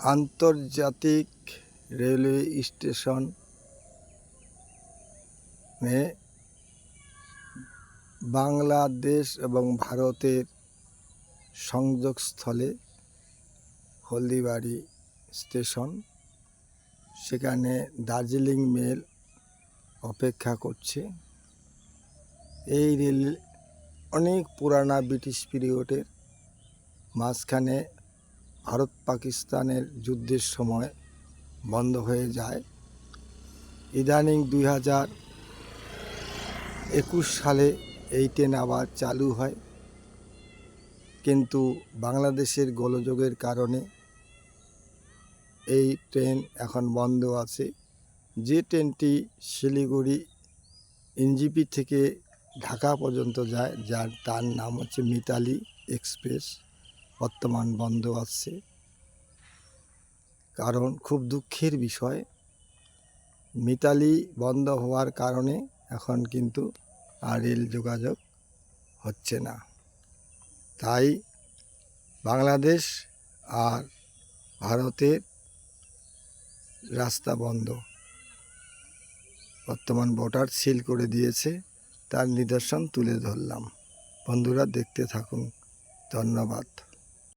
আন্তর্জাতিক railway station এ বাংলাদেশ এবং ভারতের সংযোগস্থলে হলদিবাড়ি স্টেশন। সেখানে দার্জিলিং মেল অপেক্ষা করছে। এই রেল অনেক পুরানা ব্রিটিশ পিরিয়ডের মাঝখানে ভারত পাকিস্তানের যুদ্ধের সময় বন্ধ হয়ে যায়। ইদানিং দুই হাজার একুশ সালে এই ট্রেন আবার চালু হয়। কিন্তু বাংলাদেশের গোলযোগের কারণে এই ট্রেন এখন বন্ধ আছে। যে ট্রেনটি শিলিগুড়ি এনজিপি থেকে ঢাকা পর্যন্ত যায়, যার তার নাম হচ্ছে মিতালি এক্সপ্রেস। বর্তমান বন্ধ আছে। কারণ খুব দুঃখের বিষয়, মিতালি বন্ধ হওয়ার কারণে এখন কিন্তু আর রেল যোগাযোগ হচ্ছে না। তাই বাংলাদেশ আর ভারতের রাস্তা বন্ধ। বর্তমান ভোটার সিল করে দিয়েছে, তার নিদর্শন তুলে ধরলাম। বন্ধুরা দেখতে থাকুন, ধন্যবাদ।